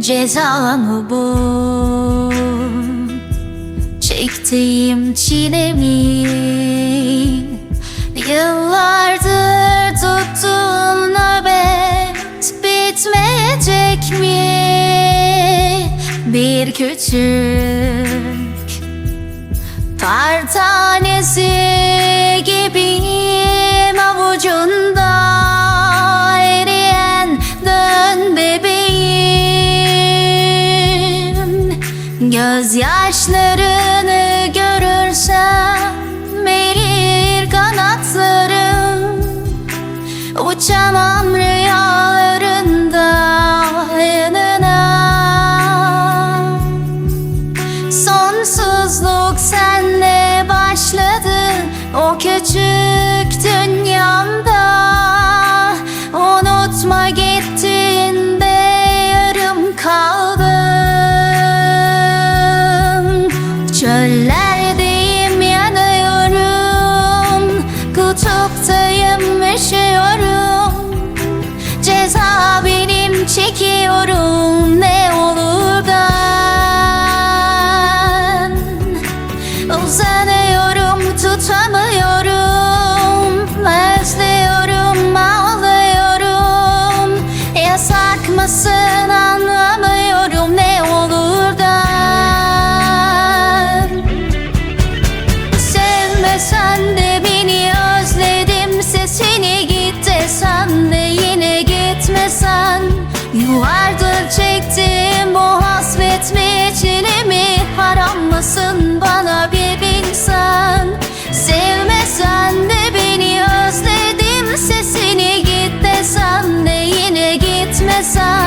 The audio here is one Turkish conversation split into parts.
ceza mı bu? Çektiğim çile mi? Yıllardır tuttuğum nöbet bitmeyecek mi? Bir küçük Kar Gözyaşlarını görürsem erir kanatlarım. Uçamam rüyalarında Yıllardır çektiğim bu hasret mi çile mi? Haram mısın bana bir bilsen Sevmesen de beni özledim sesini git desen de yine gitmesen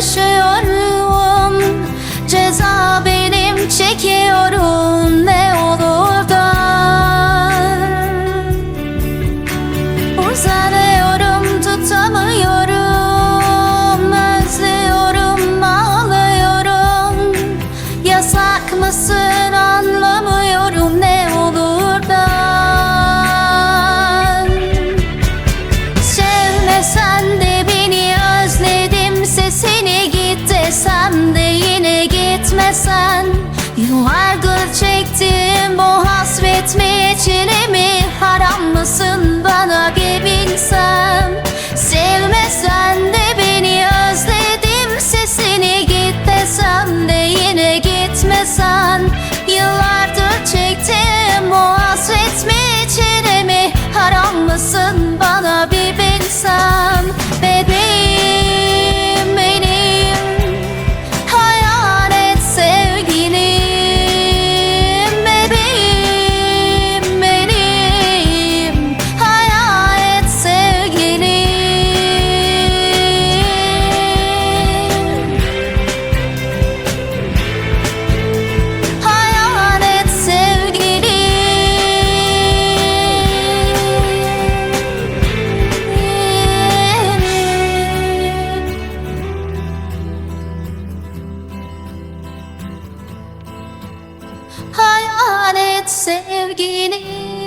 Üşüyorum Ceza benim çekiyorum mi haram mısın? Bana bir bilsem Sevmesen de beni özledim. Sesini git desem de yine gitmesen. Yıllardır çektiğim bu hasret mi? Mi haram mısın? Bana Hayalet sevgilim